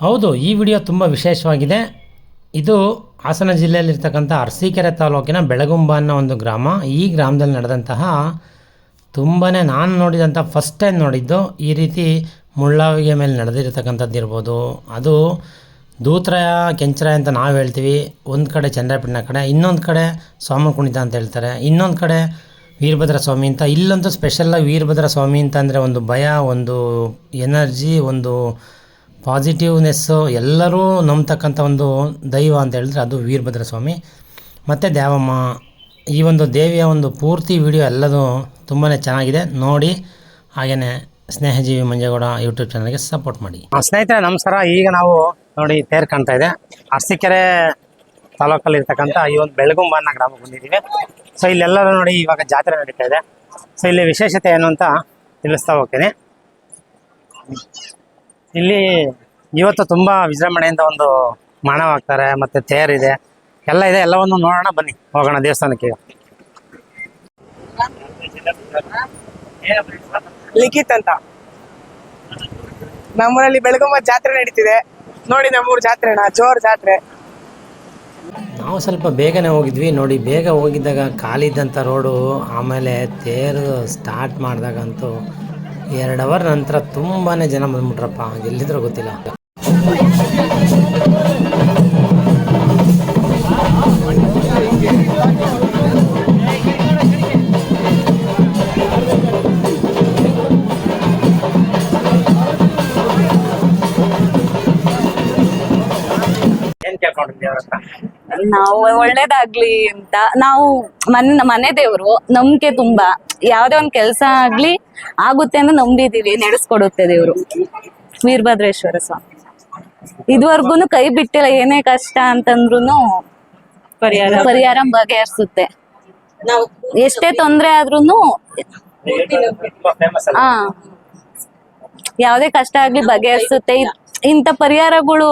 ಹೌದು, ಈ ವಿಡಿಯೋ ತುಂಬ ವಿಶೇಷವಾಗಿದೆ. ಇದು ಹಾಸನ ಜಿಲ್ಲೆಯಲ್ಲಿರ್ತಕ್ಕಂಥ ಅರಸೀಕೆರೆ ತಾಲೂಕಿನ ಬೆಳಗುಂಬ ಅನ್ನೋ ಒಂದು ಗ್ರಾಮ. ಈ ಗ್ರಾಮದಲ್ಲಿ ನಡೆದಂತಹ ತುಂಬಾ ನಾನು ನೋಡಿದಂಥ ಫಸ್ಟ್ ಟೈಮ್ ನೋಡಿದ್ದು ಈ ರೀತಿ ಮುಳ್ಳಾವಿಗೆ ಮೇಲೆ ನಡೆದಿರ್ತಕ್ಕಂಥದ್ದು ಇರ್ಬೋದು. ಅದು ದೂತ್ರಾಯ, ಕೆಂಚರಾಯ ಅಂತ ನಾವು ಹೇಳ್ತೀವಿ. ಒಂದು ಕಡೆ ಚಂದ್ರಪಟ್ಟಣ ಕಡೆ ಇನ್ನೊಂದು ಕಡೆ ಸ್ವಾಮಿ ಕುಣಿತ ಅಂತ ಹೇಳ್ತಾರೆ. ಇನ್ನೊಂದು ಕಡೆ ವೀರಭದ್ರ ಸ್ವಾಮಿ ಅಂತ. ಇಲ್ಲಂತೂ ಸ್ಪೆಷಲ್ಲಾಗಿ ವೀರಭದ್ರ ಸ್ವಾಮಿ ಅಂತ ಅಂದರೆ ಒಂದು ಭಯ, ಒಂದು ಎನರ್ಜಿ ಒಂದು ಪಾಸಿಟಿವ್ನೆಸ್ಸು ಎಲ್ಲರೂ ನಂಬ್ತಕ್ಕಂಥ ಒಂದು ದೈವ ಅಂತ ಹೇಳಿದ್ರೆ ಅದು ವೀರಭದ್ರ ಸ್ವಾಮಿ. ಮತ್ತು ದೇವಮ್ಮ, ಈ ಒಂದು ದೇವಿಯ ಒಂದು ಪೂರ್ತಿ ವಿಡಿಯೋ ಎಲ್ಲದೂ ತುಂಬಾ ಚೆನ್ನಾಗಿದೆ. ನೋಡಿ ಹಾಗೆಯೇ ಸ್ನೇಹಜೀವಿ ಮಂಜೇಗೌಡ ಯೂಟ್ಯೂಬ್ ಚಾನಲ್ಗೆ ಸಪೋರ್ಟ್ ಮಾಡಿ. ಸ್ನೇಹಿತರೆ ನಮಸ್ಕಾರ ಈಗ ನಾವು ನೋಡಿ ತೇರ್ ಕಾಣ್ತಾ ಇದೆ. ಅರಸಿಕೆರೆ ತಾಲೂಕಲ್ಲಿ ಇರ್ತಕ್ಕಂಥ ಈ ಒಂದು ಬೆಳಗುಂಬ ಅನ್ನೋ ಗ್ರಾಮಕ್ಕೆ ಬಂದಿದ್ದೀವಿ. ಸೊ ಇಲ್ಲೆಲ್ಲರೂ ನೋಡಿ ಇವಾಗ ಜಾತ್ರೆ ನಡೀತಾ ಇದೆ. ಸೊ ಇಲ್ಲಿ ವಿಶೇಷತೆ ಏನು ಅಂತ ತಿಳಿಸ್ತಾ ಹೋಗ್ತೀನಿ. ಇಲ್ಲಿ ಇವತ್ತು ತುಂಬ ವಿಜೃಂಭಣೆಯಿಂದ ಒಂದು ಮಾನವ ಆಗ್ತಾರೆ, ಮತ್ತೆ ತೇರಿದೆ ಎಲ್ಲ ಇದೆ. ಎಲ್ಲವನ್ನು ನೋಡೋಣ ಬನ್ನಿ. ಹೋಗೋಣ ದೇವಸ್ಥಾನಕ್ಕೆ. ಲಿಖಿತ್ ಅಂತ. ನಮ್ಮೂರಲ್ಲಿ ಬೆಳಗುಂಬ ಜಾತ್ರೆ ನಡೀತಿದೆ. ನೋಡಿ ನಮ್ಮೂರ್ ಜಾತ್ರೆನ ಜೋರ್ ಜಾತ್ರೆ. ನಾವು ಸ್ವಲ್ಪ ಬೇಗನೆ ಹೋಗಿದ್ವಿ. ನೋಡಿ, ಬೇಗ ಹೋಗಿದ್ದಾಗ ಖಾಲಿದ್ದಂಥ ರೋಡು ಆಮೇಲೆ ತೇರು ಸ್ಟಾರ್ಟ್ ಮಾಡಿದಾಗಂತೂ ಎರಡು ಅವರ್ ನಂತರ ತುಂಬಾ ಜನ ಬಂದ್ಬಿಟ್ರಪ್ಪ. ಎಲ್ಲಿದ್ರೂ ಗೊತ್ತಿಲ್ಲ. ಅವ್ರ ಹತ್ರ ನಾವು ಒಳ್ಳೇದಾಗ್ಲಿ ಅಂತ. ನಾವು ಮನೆ ಮನೆ ದೇವ್ರು ನಂಬಿಕೆ ತುಂಬಾ. ಯಾವ್ದೇ ಒಂದ್ ಕೆಲ್ಸ ಆಗ್ಲಿ ಆಗುತ್ತೆ ಅಂತ ನಂಬಿದೀವಿ ನಡೆಸ್ಕೊಡುತ್ತೆ ದೇವ್ರು. ವೀರಭದ್ರೇಶ್ವರ ಸ್ವಾಮಿ. ಇದುವರೆಗೂ ಕೈ ಬಿಟ್ಟಿಲ್ಲ ಏನೇ ಕಷ್ಟ ಅಂತಂದ್ರು ಪರಿಹಾರ. ಪರಿಹಾರ ಬಗೆಹರಿಸುತ್ತೆ. ಎಷ್ಟೇ ತೊಂದ್ರೆ ಆದ್ರೂನು ಹಾ ಫೇಮಸ್ ಯಾವ್ದೇ ಕಷ್ಟ ಆಗ್ಲಿ ಬಗೆಹರಿಸುತ್ತೆ. ಇಂತ ಇಂಥ ಪರಿಹಾರಗಳು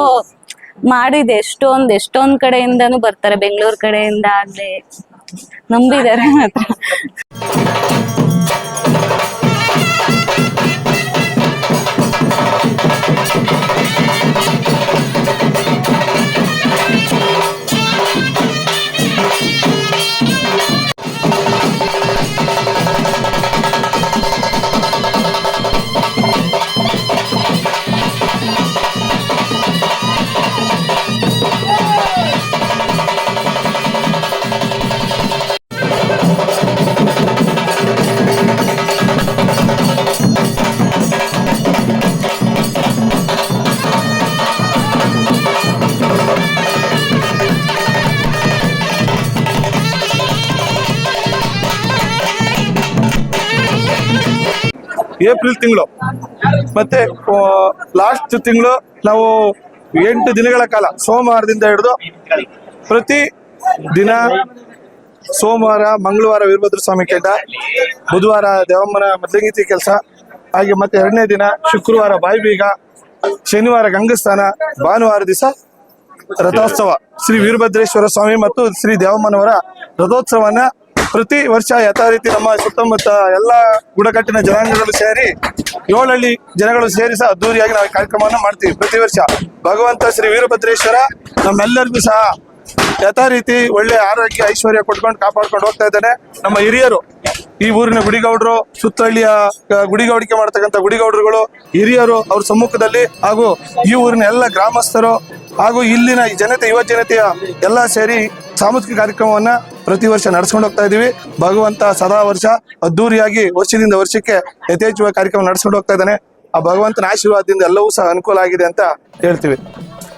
ಮಾಡಿದೆ. ಎಷ್ಟೊಂದ್ ಎಷ್ಟೊಂದ್ ಕಡೆಯಿಂದನೂ ಬರ್ತಾರೆ. ಬೆಂಗಳೂರು ಕಡೆಯಿಂದ ಆಗ್ಲಿ ನಂಬಿದ್ದಾರೆ ಮಾತ್ರ. ಏಪ್ರಿಲ್ ತಿಂಗಳು. ಮತ್ತೆ ಲಾಸ್ಟ್ ತಿಂಗಳು ನಾವು ಎಂಟು ದಿನಗಳ ಕಾಲ ಸೋಮವಾರದಿಂದ ಹಿಡಿದು ಪ್ರತಿ ದಿನ ಸೋಮವಾರ, ಮಂಗಳವಾರ ವೀರಭದ್ರ ಸ್ವಾಮಿ ಕೇಂದ್ರ, ಬುಧವಾರ ದೇವಮ್ಮನ ಮದ್ಲಂಗೀತಿ ಕೆಲಸ, ಹಾಗೆ ಮತ್ತೆ ಎರಡನೇ ದಿನ ಶುಕ್ರವಾರ ಬಾಯಿಬೀಗ, ಶನಿವಾರ ಗಂಗಸ್ಥಾನ, ಭಾನುವಾರ ದಿವಸ ರಥೋತ್ಸವ. ಶ್ರೀ ವೀರಭದ್ರೇಶ್ವರ ಸ್ವಾಮಿ ಮತ್ತು ಶ್ರೀ ದೇವಮ್ಮನವರ ರಥೋತ್ಸವನ ಪ್ರತಿ ವರ್ಷ ಯಥಾ ರೀತಿ ನಮ್ಮ ಸುತ್ತಮುತ್ತ ಎಲ್ಲ ಗುಡಕಟ್ಟಿನ ಜನಾಂಗಗಳು ಸೇರಿ ಏಳಹಳ್ಳಿ ಜನಗಳು ಸೇರಿ ಸಹ ಅದ್ದೂರಿಯಾಗಿ ನಾವು ಕಾರ್ಯಕ್ರಮವನ್ನು ಮಾಡ್ತೀವಿ. ಪ್ರತಿ ವರ್ಷ ಭಗವಂತ ಶ್ರೀ ವೀರಭದ್ರೇಶ್ವರ ನಮ್ಮೆಲ್ಲರಿಗೂ ಸಹ ಯಥಾ ರೀತಿ ಒಳ್ಳೆ ಆರೋಗ್ಯ ಐಶ್ವರ್ಯ ಕೊಟ್ಕೊಂಡು ಕಾಪಾಡ್ಕೊಂಡು ಹೋಗ್ತಾ ಇದ್ದಾನೆ. ನಮ್ಮ ಹಿರಿಯರು ಈ ಊರಿನ ಗುಡಿಗೌಡರು, ಸುತ್ತಹಳ್ಳಿಯ ಗುಡಿಗೌಡಿಕೆ ಮಾಡ್ತಕ್ಕಂಥ ಗುಡಿಗೌಡರುಗಳು, ಹಿರಿಯರು ಅವ್ರ ಸಮ್ಮುಖದಲ್ಲಿ ಹಾಗೂ ಈ ಊರಿನ ಎಲ್ಲ ಗ್ರಾಮಸ್ಥರು ಹಾಗೂ ಇಲ್ಲಿನ ಜನತೆ, ಯುವ ಜನತೆಯ ಎಲ್ಲ ಸೇರಿ ಸಾಂಸ್ಕೃತಿಕ ಕಾರ್ಯಕ್ರಮವನ್ನ ಪ್ರತಿ ವರ್ಷ ನಡೆಸ್ಕೊಂಡು ಹೋಗ್ತಾ ಇದೀವಿ. ಭಗವಂತ ಸದಾ ವರ್ಷ ಅದ್ದೂರಿಯಾಗಿ ವರ್ಷದಿಂದ ವರ್ಷಕ್ಕೆ ಯಥೇಚ್ಛವಾಗಿ ಕಾರ್ಯಕ್ರಮ ನಡೆಸ್ಕೊಂಡು ಹೋಗ್ತಾ ಇದ್ದಾನೆ. ಆ ಭಗವಂತನ ಆಶೀರ್ವಾದದಿಂದ ಎಲ್ಲವೂ ಸಹ ಅನುಕೂಲ ಆಗಿದೆ ಅಂತ ಹೇಳ್ತೀವಿ.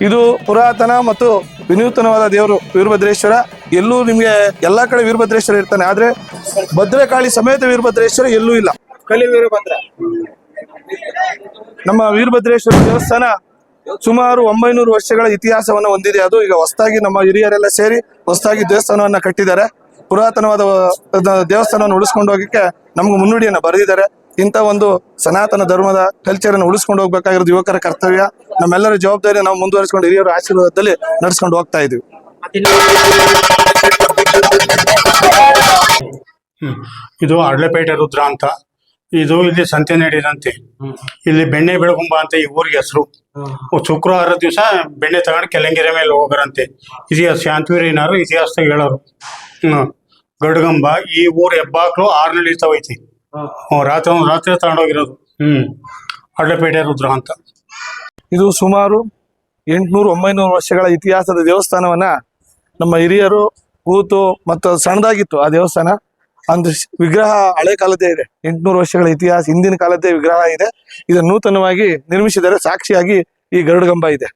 ಇದು ಪುರಾತನ ಮತ್ತು ವಿನೂತನವಾದ ದೇವರು, ವೀರಭದ್ರೇಶ್ವರ ಎಲ್ಲೂ ನಿಮಗೆ ಎಲ್ಲಾ ಕಡೆ ವೀರಭದ್ರೇಶ್ವರ ಇರ್ತಾನೆ ಆದ್ರೆ ಭದ್ರಕಾಳಿ ಸಮೇತ ವೀರಭದ್ರೇಶ್ವರ ಎಲ್ಲೂ ಇಲ್ಲ. ಕಲಿ ವೀರಭದ್ರ. ನಮ್ಮ ವೀರಭದ್ರೇಶ್ವರ ದೇವಸ್ಥಾನ ಸುಮಾರು ಒಂಬೈನೂರು ವರ್ಷಗಳ ಇತಿಹಾಸವನ್ನು ಹೊಂದಿದೆ. ಅದು ಈಗ ಹೊಸದಾಗಿ ನಮ್ಮ ಹಿರಿಯರೆಲ್ಲ ಸೇರಿ ಹೊಸದಾಗಿ ದೇವಸ್ಥಾನವನ್ನ ಕಟ್ಟಿದ್ದಾರೆ. ಪುರಾತನವಾದ ದೇವಸ್ಥಾನವನ್ನು ಉಳಿಸ್ಕೊಂಡು ಹೋಗಕ್ಕೆ ನಮ್ಗೆ ಮುನ್ನುಡಿಯನ್ನ ಬರೆದಿದ್ದಾರೆ. ಇಂಥ ಒಂದು ಸನಾತನ ಧರ್ಮದ ಕಲ್ಚರ್ ಅನ್ನು ಉಳಿಸ್ಕೊಂಡು ಹೋಗ್ಬೇಕಾಗಿರೋದು ಯುವಕರ ಕರ್ತವ್ಯ. ನಮ್ಮೆಲ್ಲರ ಜವಾಬ್ದಾರಿ ನಾವು ಮುಂದುವರಿಸಿಕೊಂಡು ಹಿರಿಯರ ಆಶೀರ್ವಾದದಲ್ಲಿ ನಡೆಸ್ಕೊಂಡು ಹೋಗ್ತಾ ಇದೀವಿ. ಇದು ಅಡ್ಲೆಪೇಟೆ ರುದ್ರ ಅಂತ. ಇದು ಇಲ್ಲಿ ಸಂತೆ ನಡೀದಂತೆ ಇಲ್ಲಿ ಬೆಣ್ಣೆ ಬೆಳಗುಂಬ ಅಂತ ಈ ಊರಿಗೆ ಹೆಸರು. ಶುಕ್ರವಾರ ದಿವಸ ಬೆಣ್ಣೆ ತಗೊಂಡು ಕೆಳಂಗೆರೆ ಮೇಲೆ ಹೋಗರಂತೆ. ಇತಿಹಾಸ ಶಾಂತಿವೀರನಾರು ಇತಿಹಾಸದಾಗ ಹೇಳೋರು. ಹ್ಮ್. ಗಡ್ಗಂಬ ಈ ಊರ್ ಹೆಬ್ಬಾಕ್ಲು ಆರು ನಡೀತಾವೈತಿ ಹ್ಮ್. ರಾತ್ರಿ ರಾತ್ರಿ ತಗೊಂಡೋಗಿರೋದು. ಹ್ಮ್. ಅಡ್ಲಪೇಟೆ ರುದ್ರ ಅಂತ. ಇದು ಸುಮಾರು ಎಂಟುನೂರು ಒಂಬೈನೂರು ವರ್ಷಗಳ ಇತಿಹಾಸದ ದೇವಸ್ಥಾನವನ್ನ ನಮ್ಮ ಹಿರಿಯರು ಕೂತು ಮತ್ತು ಸಣ್ಣದಾಗಿತ್ತು ಆ ದೇವಸ್ಥಾನ. ಅಂದ್ರೆ ವಿಗ್ರಹ ಹಳೆ ಕಾಲದ್ದೇ ಇದೆ. ಎಂಟುನೂರು ವರ್ಷಗಳ ಇತಿಹಾಸ, ಹಿಂದಿನ ಕಾಲದ್ದೇ ವಿಗ್ರಹ ಇದೆ. ಇದನ್ನು ನೂತನವಾಗಿ ನಿರ್ಮಿಸಿದರೆ ಸಾಕ್ಷಿಯಾಗಿ ಈ ಗರುಡಗಂಬ ಇದೆ.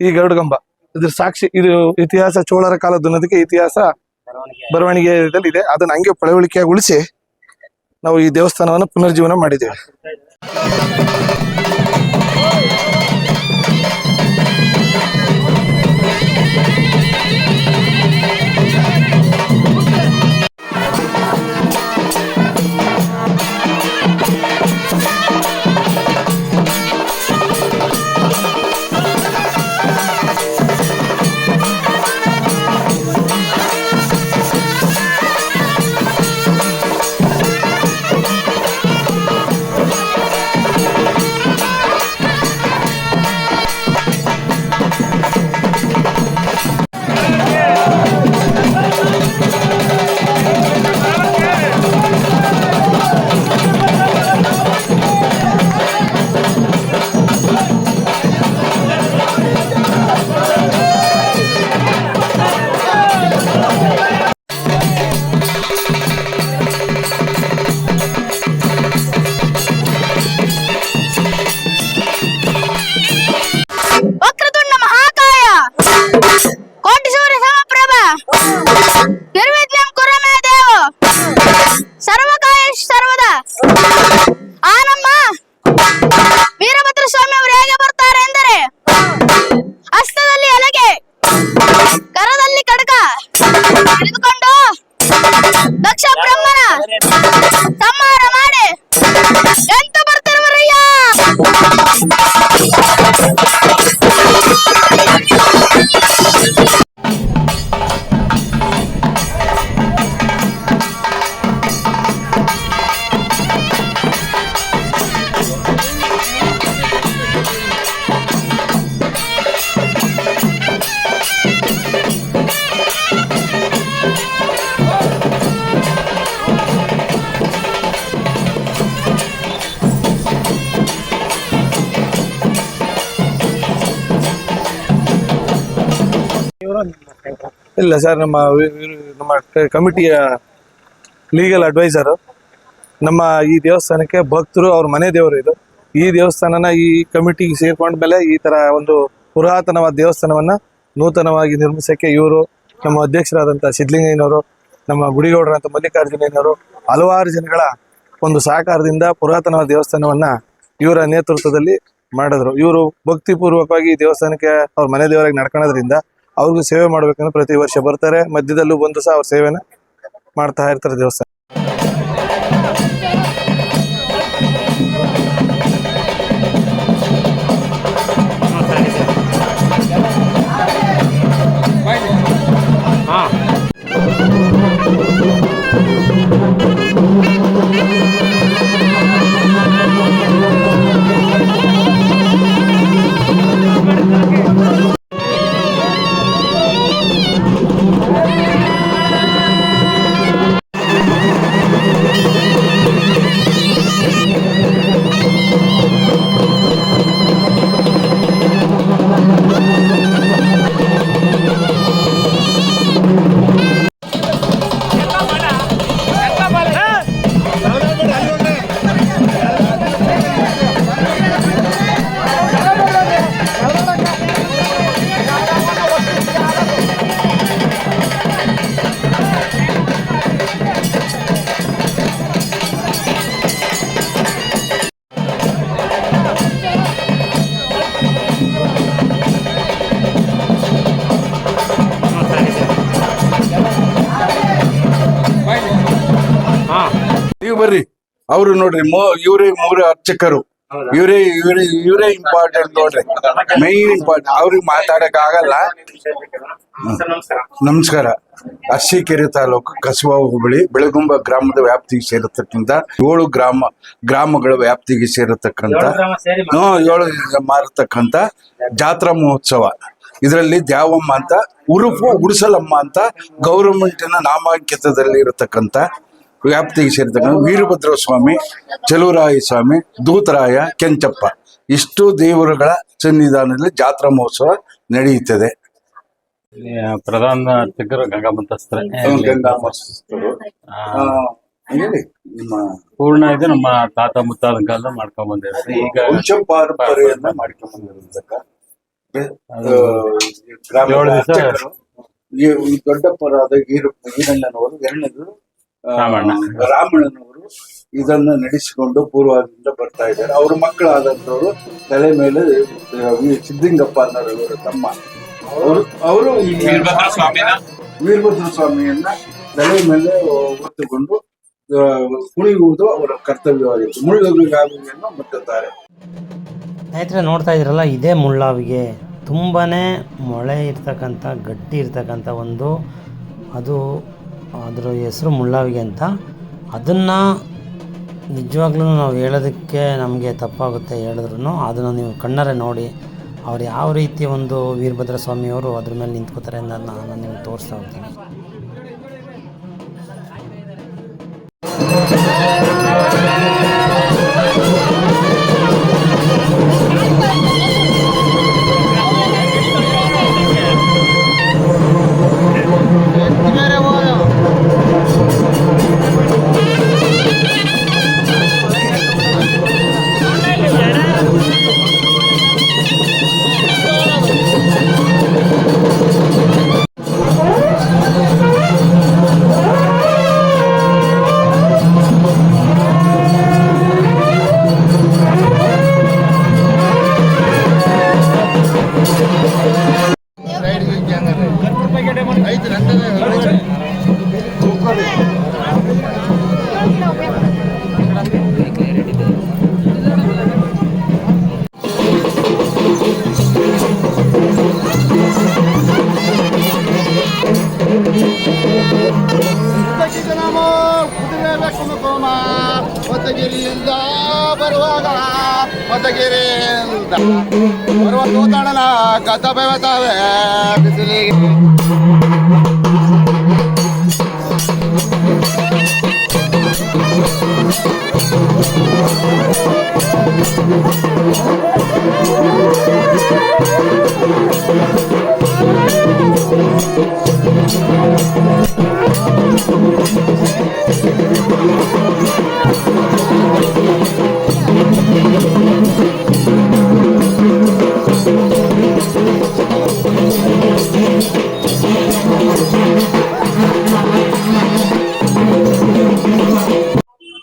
ಈ ಗರುಡಗಂಬ ಇದ್ರ ಸಾಕ್ಷಿ, ಇದು ಇತಿಹಾಸ ಚೋಳರ ಕಾಲದ ಅನ್ನೋದಕ್ಕೆ ಇತಿಹಾಸ ಬರವಣಿಗೆ ಇದೆ. ಅದನ್ನ ಹಂಗೆ ಪಳವಳಿಕೆಯಾಗಿ ಉಳಿಸಿ ನಾವು ಈ ದೇವಸ್ಥಾನವನ್ನು ಪುನರ್ಜೀವನ ಮಾಡಿದ್ದೇವೆ. ಇಲ್ಲ ಸರ್ ನಮ್ಮ ನಮ್ಮ ಕಮಿಟಿಯ ಲೀಗಲ್ ಅಡ್ವೈಸರು ನಮ್ಮ ಈ ದೇವಸ್ಥಾನಕ್ಕೆ ಭಕ್ತರು ಅವ್ರ ಮನೆ ದೇವರು ಇದು. ಈ ದೇವಸ್ಥಾನನ ಈ ಕಮಿಟಿಗೆ ಸೇರ್ಕೊಂಡ ಮೇಲೆ ಈ ತರ ಒಂದು ಪುರಾತನವಾದ ದೇವಸ್ಥಾನವನ್ನ ನೂತನವಾಗಿ ನಿರ್ಮಿಸಕ್ಕೆ ಇವರು, ನಮ್ಮ ಅಧ್ಯಕ್ಷರಾದಂಥ ಸಿದ್ಲಿಂಗಯ್ಯನವರು ನಮ್ಮ ಗುಡಿಗೌಡರಂತ ಮಲ್ಲಿಕಾರ್ಜುನಯ್ಯನವರು ಹಲವಾರು ಜನಗಳ ಒಂದು ಸಹಕಾರದಿಂದ ಪುರಾತನವಾದ ದೇವಸ್ಥಾನವನ್ನ ಇವರ ನೇತೃತ್ವದಲ್ಲಿ ಮಾಡಿದ್ರು. ಇವರು ಭಕ್ತಿಪೂರ್ವಕವಾಗಿ ಪೂರ್ವಕವಾಗಿ ದೇವಸ್ಥಾನಕ್ಕೆ ಅವ್ರ ಮನೆ ದೇವರಾಗಿ ನಡ್ಕೊಳ್ಳೋದ್ರಿಂದ ಅವ್ರಿಗೂ ಸೇವೆ ಮಾಡ್ಬೇಕಂದ್ರೆ ಪ್ರತಿ ವರ್ಷ ಬರ್ತಾರೆ. ಮಧ್ಯದಲ್ಲೂ ಬಂದು ಸಹ ಅವ್ರ ಸೇವೆನ ಮಾಡ್ತಾ ಇರ್ತಾರೆ ದೇವಸ್ಥಾನ. ಅವರು ನೋಡ್ರಿ ಮೂ ಇವರೇ ಮೂರು ಅರ್ಚಕರು. ಇವರೇ ಇವರೇ ಇವರೇ ಇಂಪಾರ್ಟೆಂಟ್ ನೋಡ್ರಿ. ಮೈನ್ ಇಂಪಾರ್ಟೆಂಟ್ ಅವ್ರಿಗೆ ಮಾತಾಡಕ್ ಆಗಲ್ಲ ನಮಸ್ಕಾರ. ಅರಸೀಕೆರೆ ತಾಲೂಕು ಕಸಬಾ ಹುಬ್ಬಳ್ಳಿ ಬೆಳಗುಂಬ ಗ್ರಾಮದ ವ್ಯಾಪ್ತಿಗೆ ಸೇರತಕ್ಕಂತ ಏಳು ಗ್ರಾಮ ಗ್ರಾಮಗಳ ವ್ಯಾಪ್ತಿಗೆ ಸೇರತಕ್ಕಂತ ಏಳು ಮಾರತಕ್ಕಂತ ಜಾತ್ರಾ ಮಹೋತ್ಸವ. ಇದರಲ್ಲಿ ದ್ಯಾವಮ್ಮ ಅಂತ ಉರುಪು ಉಡಿಸಲಮ್ಮ ಅಂತ ಗೌರ್ಮೆಂಟಿನ ನಾಮಾಂಕಿತದಲ್ಲಿ ಇರತಕ್ಕಂತ ವ್ಯಾಪ್ತಿಗೆ ಸೇರಿದ ವೀರಭದ್ರ ಸ್ವಾಮಿ ಚಲುವರಾಯ ಸ್ವಾಮಿ ದೂತರಾಯ ಕೆಂಚಪ್ಪ. ಇಷ್ಟು ದೇವರುಗಳ ಸನ್ನಿಧಾನದಲ್ಲಿ ಜಾತ್ರಾ ಮಹೋತ್ಸವ ನಡೆಯುತ್ತದೆ. ಪ್ರಧಾನ ಅರ್ಚಕರು ಗಂಗಾಮಂತಸ್ತ್ರ ಹೇಳಿ ನಿಮ್ಮ ಪೂರ್ಣ ಇದು ನಮ್ಮ ತಾತ ಮುತ್ತಾದ ಕಾಲ ಮಾಡ್ಕೊಂಡ್ ಬಂದಿರೋದು ಈಗ ವಂಶ ಪಾರಂಪರೆಯನ್ನ ಮಾಡ್ಕೊಂಡು ಬಂದಿರೋದಕ್ಕ. ದೊಡ್ಡಪ್ಪರಾದ ಈರ ಈರಣ್ಣನವರು ಎರಡನೇದು. ರಾಮಣ್ಣನವರು ಇದನ್ನ ನಡೆಸಿಕೊಂಡು ಪೂರ್ವದಿಂದ ಬರ್ತಾ ಇದ್ದಾರೆ. ಅವ್ರ ಮಕ್ಕಳಾದಂತವರು ತಲೆ ಮೇಲೆ ಸಿದ್ದಿಂಗಪ್ಪ ಅನ್ನೋರವರ ತಮ್ಮ ಅವರು ಅವರು ವೀರಭದ್ರ ಸ್ವಾಮಿಯನ್ನ ತಲೆ ಮೇಲೆ ಹೊತ್ತುಕೊಂಡು ಕುಣಿಯುವುದು ಅವರ ಕರ್ತವ್ಯವಾಗಿತ್ತು. ಮುಳ್ಳುಗಾವಿಯನ್ನು ಮುಟ್ಟುತ್ತಾರೆ. ಸ್ನೇಹಿತರೆ ನೋಡ್ತಾ ಇದ್ರಲ್ಲ ಇದೇ ಮುಳ್ಳಾವಿಗೆ ತುಂಬಾ ಮೊಳೆ ಇರ್ತಕ್ಕಂಥ ಗಟ್ಟಿ ಇರ್ತಕ್ಕಂಥ ಒಂದು ಅದು ಅದರ ಹೆಸರು ಮುಳ್ಳಾವಿಗೆ ಅಂತ. ಅದನ್ನು ನಿಜವಾಗ್ಲೂ ನಾವು ಹೇಳೋದಕ್ಕೆ ನಮಗೆ ತಪ್ಪಾಗುತ್ತೆ ಹೇಳಿದ್ರು ಅದನ್ನು ನೀವು ಕಣ್ಣರೆ ನೋಡಿ, ಅವ್ರು ಯಾವ ರೀತಿ ಒಂದು ವೀರಭದ್ರ ಸ್ವಾಮಿಯವರು ಅದ್ರ ಮೇಲೆ ನಿಂತ್ಕೋತಾರೆ ಅನ್ನೋದನ್ನ ನಾನು ನಿಮ್ಗೆ ತೋರಿಸ್ತಾ ಹೋಗ್ತೀನಿ.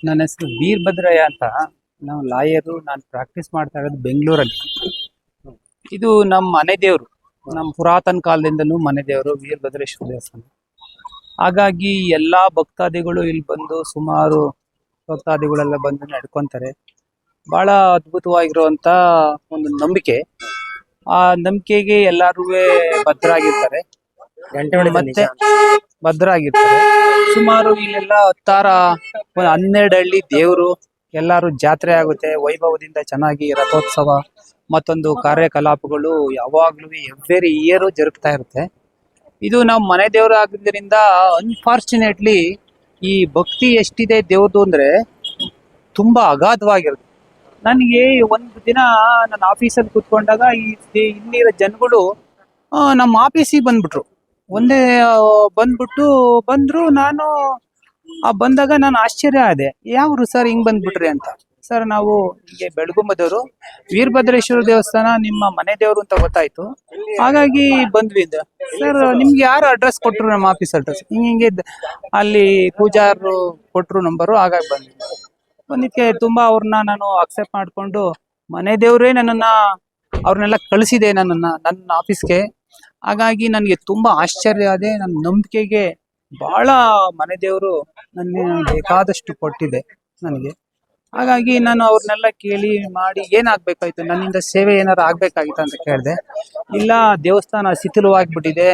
ನನ್ನ ಹೆಸರು ವೀರಭದ್ರಯ್ಯ ಅಂತ. ನಾವು ಲಾಯರು ನಾನು ಪ್ರಾಕ್ಟೀಸ್ ಮಾಡ್ತಾ ಇರೋದು ಬೆಂಗಳೂರಲ್ಲಿ. ಇದು ನಮ್ಮ ಮನೆ ದೇವರು. ನಮ್ಮ ಪುರಾತನ ಕಾಲದಿಂದಲೂ ಮನೆ ದೇವರು ವೀರಭದ್ರೇಶ್ವರ ದೇವಸ್ಥಾನ. ಹಾಗಾಗಿ ಎಲ್ಲ ಭಕ್ತಾದಿಗಳು ಇಲ್ಲಿ ಬಂದು ಸುಮಾರು ಭಕ್ತಾದಿಗಳೆಲ್ಲ ಬಂದು ನಡ್ಕೊತಾರೆ. ಬಹಳ ಅದ್ಭುತವಾಗಿರುವಂತ ಒಂದು ನಂಬಿಕೆ. ಆ ನಂಬಿಕೆಗೆ ಎಲ್ಲರೂ ಭದ್ರಾಗಿರ್ತಾರೆ. ಮತ್ತೆ ಭದ್ರಾಗಿರ್ತಾರೆ. ಸುಮಾರು ಇಲ್ಲೆಲ್ಲ ಹತ್ತಾರ ಒಂದು ಹನ್ನೆರಡು ಹಳ್ಳಿ ದೇವರು ಎಲ್ಲಾರು ಜಾತ್ರೆ ಆಗುತ್ತೆ, ವೈಭವದಿಂದ ಚೆನ್ನಾಗಿ ರಥೋತ್ಸವ, ಮತ್ತೊಂದು ಕಾರ್ಯಕಲಾಪಗಳು ಯಾವಾಗ್ಲೂ ಎವ್ರಿ ಇಯರ್ ಜರುಗ್ತಾ ಇರುತ್ತೆ. ಇದು ನಾವು ಮನೆ ದೇವರು ಆಗಿದ್ದರಿಂದ ಅನ್ಫಾರ್ಚುನೇಟ್ಲಿ ಈ ಭಕ್ತಿ ಎಷ್ಟಿದೆ ದೇವ್ರದ್ದು ಅಂದ್ರೆ ತುಂಬಾ ಅಗಾಧವಾಗಿರುತ್ತೆ. ನನಗೆ ಒಂದು ದಿನ ನನ್ನ ಆಫೀಸಲ್ಲಿ ಕೂತ್ಕೊಂಡಾಗ ಈ ಇಲ್ಲಿರೋ ಜನಗಳು ನಮ್ಮ ಆಫೀಸಿಗೆ ಬಂದ್ಬಿಟ್ರು. ಒಂದೇ ಬಂದ್ಬಿಟ್ಟು ಬಂದ್ರು ನಾನು ಆ ಬಂದಾಗ ನಾನು ಆಶ್ಚರ್ಯ ಆದೆ ಯಾವ್ರು ಸರ್ ಹಿಂಗ್ ಬಂದ್ಬಿಟ್ರಿ ಅಂತ? ಸರ್, ನಾವು ಹೀಗೆ ಬೆಳಗುಂಬದವರು ವೀರಭದ್ರೇಶ್ವರ ದೇವಸ್ಥಾನ ನಿಮ್ಮ ಮನೆ ದೇವರು ಅಂತ ಗೊತ್ತಾಯ್ತು. ಹಾಗಾಗಿ ಬಂದ್ವಿ ಅಂತ ಸರ್, ನಿಮ್ಗೆ ಯಾರು ಅಡ್ರೆಸ್ ಕೊಟ್ರು ನಮ್ಮ ಆಫೀಸ್ ಅಡ್ರೆಸ್ ಹಿಂಗೆ ಹಿಂಗೆ ಅಲ್ಲಿ ಪೂಜಾರರು ಕೊಟ್ರು ನಂಬರು ಹಾಗಾಗಿ ಬಂದ್ವಿ. ಬಂದಿದ್ಕೆ ತುಂಬಾ ಅವ್ರನ್ನ ನಾನು ಅಕ್ಸೆಪ್ಟ್ ಮಾಡ್ಕೊಂಡು, ಮನೆ ದೇವರೇ ನನ್ನನ್ನ ಅವ್ರನ್ನೆಲ್ಲ ಕಳಿಸಿದೆ ನನ್ನನ್ನ, ನನ್ನ ಆಫೀಸ್ಗೆ ಹಾಗಾಗಿ ನನಗೆ ತುಂಬಾ ಆಶ್ಚರ್ಯ ಆದೆ ನನ್ನ ನಂಬಿಕೆಗೆ ಬಹಳ ಮನೆ ದೇವರು ನನ್ನ ಬೇಕಾದಷ್ಟು ಕೊಟ್ಟಿದೆ ನನಗೆ. ಹಾಗಾಗಿ ನಾನು ಅವ್ರನ್ನೆಲ್ಲ ಕೇಳಿ ಮಾಡಿ ಏನಾಗ್ಬೇಕಾಯ್ತು, ನನ್ನಿಂದ ಸೇವೆ ಏನಾರು ಆಗ್ಬೇಕಾಗಿತ್ತು ಅಂತ ಕೇಳಿದೆ. ಇಲ್ಲ, ದೇವಸ್ಥಾನ ಶಿಥಿಲವಾಗಿಬಿಟ್ಟಿದೆ.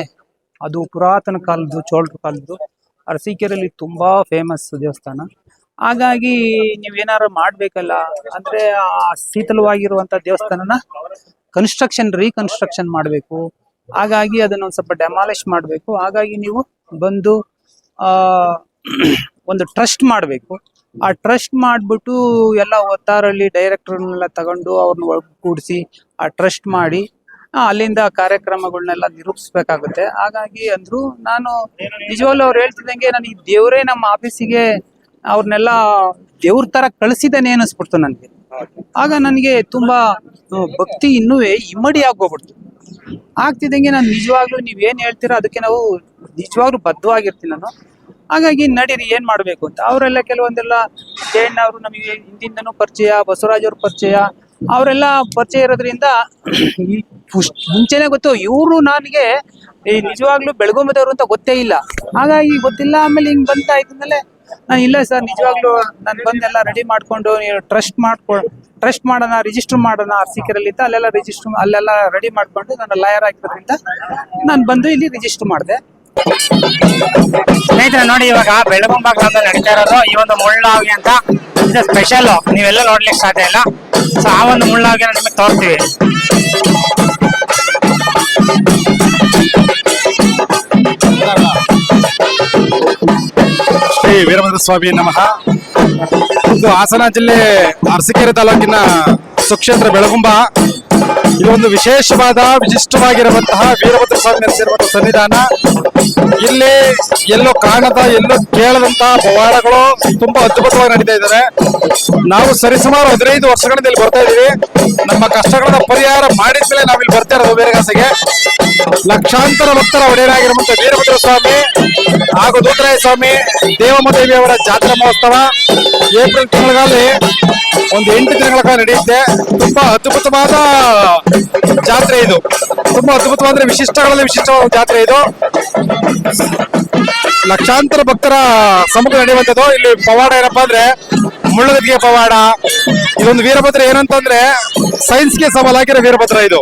ಅದು ಪುರಾತನ ಕಾಲದ್ದು, ಚೋಳರ ಕಾಲದ್ದು. ಅರಸೀಕೆರೆಯಲ್ಲಿ ತುಂಬಾ ಫೇಮಸ್ ದೇವಸ್ಥಾನ. ಹಾಗಾಗಿ ನೀವೇನಾರು ಮಾಡಬೇಕಲ್ಲ, ಅಂದ್ರೆ ಆ ಶೀತಲವಾಗಿರುವಂತ ದೇವಸ್ಥಾನನ ಕನ್ಸ್ಟ್ರಕ್ಷನ್ ರೀಕನ್ಸ್ಟ್ರಕ್ಷನ್ ಮಾಡಬೇಕು. ಹಾಗಾಗಿ ಅದನ್ನ ಒಂದು ಸ್ವಲ್ಪ ಡೆಮಾಲಿಷ್ ಮಾಡಬೇಕು. ಹಾಗಾಗಿ ನೀವು ಬಂದು, ಆ, ಒಂದು ಟ್ರಸ್ಟ್ ಮಾಡಬೇಕು. ಆ ಟ್ರಸ್ಟ್ ಮಾಡ್ಬಿಟ್ಟು ಎಲ್ಲ ಒತ್ತಾರಳ್ಳಿ ಡೈರೆಕ್ಟರ್ನೆಲ್ಲ ತಗೊಂಡು ಅವ್ರನ್ನ ಒಗ್ಗೂಡಿಸಿ ಆ ಟ್ರಸ್ಟ್ ಮಾಡಿ ಅಲ್ಲಿಂದ ಕಾರ್ಯಕ್ರಮಗಳನ್ನೆಲ್ಲ ನಿರೂಪಿಸ್ಬೇಕಾಗುತ್ತೆ. ಹಾಗಾಗಿ ಅಂದ್ರು, ನಾನು ನಿಜವಾಗ್ಲೂ ಅವ್ರು ಹೇಳ್ತಿದ್ದಂಗೆ ಈ ದೇವರೇ ನಮ್ಮ ಆಫೀಸಿಗೆ ಅವ್ರನ್ನೆಲ್ಲ ದೇವ್ರ ತರ ಕಳಿಸಿದ್ದೇನೆ ಅನಿಸ್ಬಿಡ್ತು ನನಗೆ. ಆಗ ನನಗೆ ತುಂಬಾ ಭಕ್ತಿ ಇನ್ನೂ ಇಮ್ಮಡಿ ಆಗೋಗ್ಬಿಡ್ತು ಆಗ್ತಿದ್ದಂಗೆ ನಾನು ನಿಜವಾಗ್ಲೂ ನೀವು ಏನು ಹೇಳ್ತೀರೋ ಅದಕ್ಕೆ ನಾವು ನಿಜವಾಗ್ಲೂ ಬದ್ಧವಾಗಿರ್ತೀನಿ ನಾನು ಹಾಗಾಗಿ ನಡೀರಿ, ಏನ್ ಮಾಡ್ಬೇಕು ಅಂತ. ಅವರೆಲ್ಲ ಕೆಲವೊಂದೆಲ್ಲ ಜಯಣ್ಣ ಅವರು ನಮಗೆ ಹಿಂದಿಂದನೂ ಪರಿಚಯ, ಬಸವರಾಜ್ ಅವ್ರ ಪರಿಚಯ, ಅವರೆಲ್ಲ ಪರಿಚಯ ಇರೋದ್ರಿಂದ ಮುಂಚೆನೆ ಗೊತ್ತು, ಇವರು ನನಗೆ ಈ ನಿಜವಾಗ್ಲೂ ಬೆಳಗುಂಬದವ್ರು ಅಂತ ಗೊತ್ತೇ ಇಲ್ಲ. ಹಾಗಾಗಿ ಗೊತ್ತಿಲ್ಲ, ಆಮೇಲೆ ಹಿಂಗ್ ಬಂತ ಇದ್ಮೇಲೆ ಇಲ್ಲ ಸರ್, ನಿಜವಾಗ್ಲೂ ನಾನು ಬಂದೆಲ್ಲ ರೆಡಿ ಮಾಡ್ಕೊಂಡು ನೀವು ಟ್ರಸ್ಟ್ ಮಾಡ್ಕೊ ಟ್ರಸ್ಟ್ ಮಾಡೋಣ ರಿಜಿಸ್ಟರ್ ಮಾಡೋಣ ಅರ್ಸಿಕೆರಲ್ಲಿ ಇತ್ತು ಅಲ್ಲೆಲ್ಲ ರಿಜಿಸ್ಟರ್ ಅಲ್ಲೆಲ್ಲ ರೆಡಿ ಮಾಡ್ಕೊಂಡು ನಾನು ಲಾಯರ್ ಆಗಿರೋದ್ರಿಂದ ನಾನು ಬಂದು ಇಲ್ಲಿ ರಿಜಿಸ್ಟರ್ ಮಾಡಿದೆ. ಸ್ನೇಹಿತರೆ, ನೋಡಿ ಇವಾಗ ಬೆಳಗುಂಬ ಗ್ರಾಮದಲ್ಲಿ ನಡೀತಾ ಇರೋದು ಈ ಒಂದು ಮುಳ್ಳಾವಿ ಅಂತ. ಇದು ಸ್ಪೆಷಲ್ ನೀವೆಲ್ಲ ನೋಡ್ಲಿಕ್ಕೆ ಸಾಧ್ಯ ಇಲ್ಲ. ಸೊ ಆ ಒಂದು ಮುಳ್ಳಾವಿನ ನಿಮಗೆ ತೋರಿಸ್ತೀವಿ. ಶ್ರೀ ವೀರಭದ್ರ ಸ್ವಾಮಿ ನಮಃ. ಇದು ಹಾಸನ ಜಿಲ್ಲೆ ಅರಸೀಕೆರೆ ತಾಲೂಕಿನ ಸುಕ್ಷೇತ್ರ ಬೆಳಗುಂಬ. ಇದೊಂದು ವಿಶೇಷವಾದ, ವಿಶಿಷ್ಟವಾಗಿರುವಂತಹ ವೀರಭದ್ರ ಸ್ವಾಮಿ ನೆಲೆಸಿರುವಂತಹ ಸನ್ನಿಧಾನ. ಇಲ್ಲಿ ಎಲ್ಲೋ ಕಾಣದ, ಎಲ್ಲೋ ಕೇಳದಂತಹ ಪವಾಡಗಳು ತುಂಬಾ ಅದ್ಭುತವಾಗಿ ನಡೀತಾ ಇದ್ದಾರೆ ನಾವು ಸರಿಸುಮಾರು ಹದಿನೈದು ವರ್ಷಗಳಿಂದ ಇಲ್ಲಿ ಬರ್ತಾ ಇದೀವಿ. ನಮ್ಮ ಕಷ್ಟಗಳನ್ನ ಪರಿಹಾರ ಮಾಡಿದ್ಮೇಲೆ ನಾವು ಇಲ್ಲಿ ಬರ್ತಾ ಇರೋದು ಬೇರೆಗಾಸೆಗೆ ಲಕ್ಷಾಂತರ ಭಕ್ತರ ಒಡೆಯರಾಗಿರುವಂತಹ ವೀರಭದ್ರ ಸ್ವಾಮಿ ಹಾಗೂ ದೂತರಾಯ ಸ್ವಾಮಿ ದೇವಮದೇವಿ ಅವರ ಜಾತ್ರಾ ಮಹೋತ್ಸವ ಏಪ್ರಿಲ್ ತಿಂಗಳಲ್ಲಿ ಒಂದು ಎಂಟು ದಿನಗಳ ಕಾಲ ನಡೆಯುತ್ತೆ. ತುಂಬಾ ಅದ್ಭುತವಾದ ಜಾತ್ರೆ ಇದು. ತುಂಬಾ ಅದ್ಭುತವಾದ ವಿಶಿಷ್ಟಗಳಲ್ಲಿ ವಿಶಿಷ್ಟವಾದ ಜಾತ್ರೆ ಇದು. ಲಕ್ಷಾಂತರ ಭಕ್ತರ ಸಮ್ಮುಖ ನಡೆಯುವಂಥದ್ದು. ಇಲ್ಲಿ ಪವಾಡ ಏನಪ್ಪಾ ಅಂದ್ರೆ ಮುಳ್ಳಗದ್ದಿಗೆ ಪವಾಡ. ಇದೊಂದು ವೀರಭದ್ರ ಏನಂತಂದ್ರೆ ಸೈನ್ಸ್ಗೆ ಸವಾಲಾಗಿರೋ ವೀರಭದ್ರ ಇದು.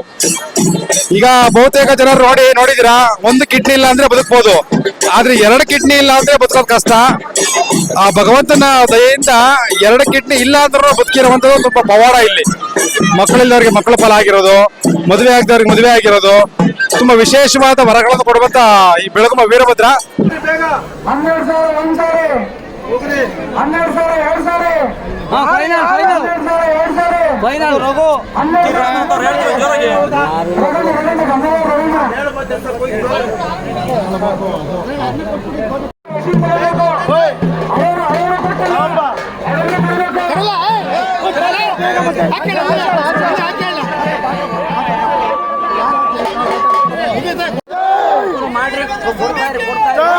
ಈಗ ಬಹುತೇಕ ಜನರು ನೋಡಿ ನೋಡಿದಿರಾ ಒಂದು ಕಿಡ್ನಿ ಇಲ್ಲ ಅಂದ್ರೆ ಬದುಕ್ಬೋದು. ಆದ್ರೆ ಎರಡು ಕಿಡ್ನಿ ಇಲ್ಲ ಅಂದ್ರೆ ಬದುಕೋದು ಕಷ್ಟ. ಆ ಭಗವಂತನ ದಯೆಯಿಂದ ಎರಡು ಕಿಡ್ನಿ ಇಲ್ಲ ಅಂದ್ರೂ ಬದುಕಿರುವಂತದ್ದು ತುಂಬಾ ಪವಾಡ ಇಲ್ಲಿ. ಮಕ್ಕಳಿಲ್ಲದವ್ರಿಗೆ ಮಕ್ಕಳ ಫಲ ಆಗಿರೋದು ಮದುವೆ ಆಗದವ್ರಿಗೆ ಮದುವೆ ಆಗಿರೋದು, ತುಂಬಾ ವಿಶೇಷವಾದ ವರಗಳನ್ನು ಕೊಡುವಂತ ಈ ಬೆಳಗುಮ ವೀರಭದ್ರ. ಹನ್ನೆರಡು ಸಾವಿರ ಎರಡು ಸಾವಿರ. ಫೈನಲ್ ರಘು. ಮಾಡ್ರಿ ಕೊಡ್ತಾರೆ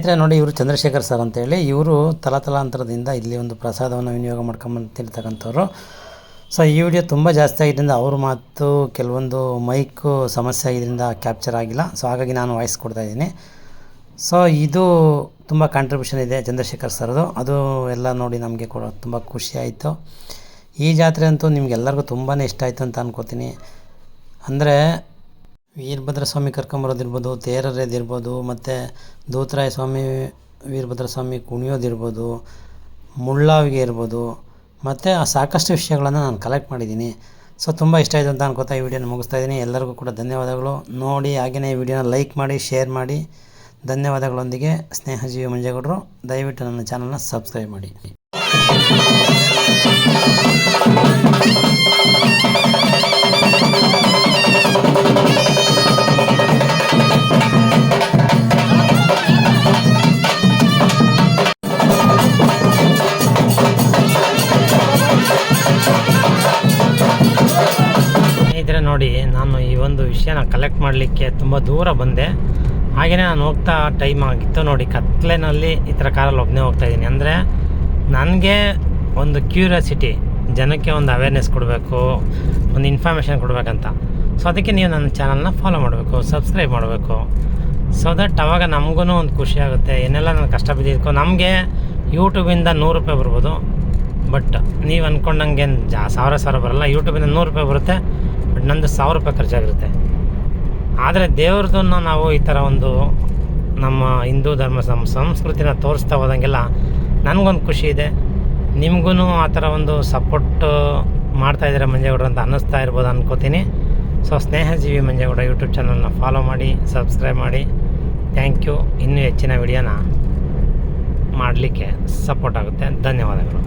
ಸ್ನೇಹಿತರೆ, ನೋಡಿ ಇವರು ಚಂದ್ರಶೇಖರ್ ಸರ್ ಅಂತೇಳಿ. ಇವರು ತಲಾತಲಾಂತರದಿಂದ ಇಲ್ಲಿ ಒಂದು ಪ್ರಸಾದವನ್ನು ವಿನಿಯೋಗ ಮಾಡ್ಕೊಂಬಂತಿರ್ತಕ್ಕಂಥವ್ರು ಸೊ ಈ ವಿಡಿಯೋ ತುಂಬ ಜಾಸ್ತಿ ಆಗಿದ್ದರಿಂದ ಅವ್ರ ಮಾತು ಕೆಲವೊಂದು ಮೈಕು ಸಮಸ್ಯೆ ಆಗಿದ್ದರಿಂದ ಕ್ಯಾಪ್ಚರ್ ಆಗಿಲ್ಲ. ಸೊ ಹಾಗಾಗಿ ನಾನು ವಾಯ್ಸ್ ಕೊಡ್ತಾ ಇದ್ದೀನಿ. ಸೊ ಇದು ತುಂಬ ಕಾಂಟ್ರಿಬ್ಯೂಷನ್ ಇದೆ ಚಂದ್ರಶೇಖರ್ ಸರ್ದು. ಅದು ಎಲ್ಲ ನೋಡಿ ನಮಗೆ ಕೂಡ ತುಂಬ ಖುಷಿ ಆಯಿತು. ಈ ಜಾತ್ರೆ ಅಂತೂ ನಿಮಗೆಲ್ಲರಿಗೂ ತುಂಬಾ ಇಷ್ಟ ಆಯಿತು ಅಂತ ಅನ್ಕೋತೀನಿ. ಅಂದರೆ ವೀರಭದ್ರ ಸ್ವಾಮಿ ಕರ್ಕೊಂಬರೋದಿರ್ಬೋದು ತೇರರೇದಿರ್ಬೋದು ಮತ್ತು ದೂತರಾಯ ಸ್ವಾಮಿ ವೀರಭದ್ರ ಸ್ವಾಮಿ ಕುಣಿಯೋದಿರ್ಬೋದು, ಮುಳ್ಳಾವಿಗೆ ಇರ್ಬೋದು, ಮತ್ತು ಸಾಕಷ್ಟು ವಿಷಯಗಳನ್ನು ನಾನು ಕಲೆಕ್ಟ್ ಮಾಡಿದ್ದೀನಿ. ಸೊ ತುಂಬ ಇಷ್ಟ ಆಯಿತು ಅಂತ ಅನ್ಕೋತಾ ಈ ವಿಡಿಯೋನ ಮುಗಿಸ್ತಾ ಇದ್ದೀನಿ. ಎಲ್ಲರಿಗೂ ಕೂಡ ಧನ್ಯವಾದಗಳು. ನೋಡಿ ಹಾಗೆಯೇ ಈ ವಿಡಿಯೋನ ಲೈಕ್ ಮಾಡಿ ಶೇರ್ ಮಾಡಿ. ಧನ್ಯವಾದಗಳೊಂದಿಗೆ ಸ್ನೇಹಜೀವಿ ಮಂಜೇಗೌಡರು. ದಯವಿಟ್ಟು ನನ್ನ ಚಾನಲ್ನ ಸಬ್ಸ್ಕ್ರೈಬ್ ಮಾಡಿ. ಸ್ನೇಹಿತರೆ ನೋಡಿ, ನಾನು ಈ ಒಂದು ವಿಷಯನ ಕಲೆಕ್ಟ್ ಮಾಡಲಿಕ್ಕೆ ತುಂಬ ದೂರ ಬಂದೆ. ಹಾಗೆಯೇ ನಾನು ಹೋಗ್ತಾ ಟೈಮ್ ಆಗಿತ್ತು ನೋಡಿ, ಕತ್ಲೆನಲ್ಲಿ ಈ ಥರ ಕಾರಲ್ಲಿ ಒಬ್ಬನೇ ಹೋಗ್ತಾ ಇದ್ದೀನಿ. ಅಂದರೆ ನನಗೆ ಒಂದು ಕ್ಯೂರಿಯಾಸಿಟಿ ಜನಕ್ಕೆ ಒಂದು ಅವೇರ್ನೆಸ್ ಕೊಡಬೇಕು, ಒಂದು ಇನ್ಫಾರ್ಮೇಷನ್ ಕೊಡಬೇಕಂತ. ಸೊ ಅದಕ್ಕೆ ನೀವು ನನ್ನ ಚಾನಲ್ನ ಫಾಲೋ ಮಾಡಬೇಕು ಸಬ್ಸ್ಕ್ರೈಬ್ ಮಾಡಬೇಕು. ಸೊ ದಟ್ ಅವಾಗ ನಮಗೂ ಒಂದು ಖುಷಿ ಆಗುತ್ತೆ. ಏನೆಲ್ಲ ನಾನು ಕಷ್ಟ ಬಿದ್ದಿದ್ಕೋ, ನಮಗೆ ಯೂಟ್ಯೂಬಿಂದ ನೂರು ರೂಪಾಯಿ ಬರ್ಬೋದು. ಬಟ್ ನೀವು ಅಂದ್ಕೊಂಡಂಗೆ ಜಾ, ಸಾವಿರ ಸಾವಿರ ಬರಲ್ಲ. ಯೂಟ್ಯೂಬಿಂದ ನೂರು ರೂಪಾಯಿ ಬರುತ್ತೆ ಬಟ್ ನಂದು ಸಾವಿರ ರೂಪಾಯಿ ಖರ್ಚಾಗಿರುತ್ತೆ. ಆದರೆ ದೇವ್ರದನ್ನು ನಾವು ಈ ಥರ ಒಂದು ನಮ್ಮ ಹಿಂದೂ ಧರ್ಮ ಸಂ, ಸಂಸ್ಕೃತಿನ ತೋರಿಸ್ತಾ ಹೋದಂಗೆಲ್ಲ ನನಗೊಂದು ಖುಷಿ ಇದೆ. ನಿಮಗೂ ಆ ಥರ ಒಂದು ಸಪೋರ್ಟ್ ಮಾಡ್ತಾಯಿದ್ದೀರ ಮಂಜೇಗೌಡ್ರು ಅಂತ ಅನ್ನಿಸ್ತಾ ಇರ್ಬೋದು ಅನ್ಕೋತೀನಿ. ಸೊ ಸ್ನೇಹಜೀವಿ ಮಂಜೇಗೌಡ ಯೂಟ್ಯೂಬ್ ಚಾನಲ್ನ ಫಾಲೋ ಮಾಡಿ ಸಬ್ಸ್ಕ್ರೈಬ್ ಮಾಡಿ. ಥ್ಯಾಂಕ್ ಯು ಇನ್ನೂ ಹೆಚ್ಚಿನ ವಿಡಿಯೋನ ಮಾಡಲಿಕ್ಕೆ ಸಪೋರ್ಟ್ ಆಗುತ್ತೆ. ಧನ್ಯವಾದಗಳು.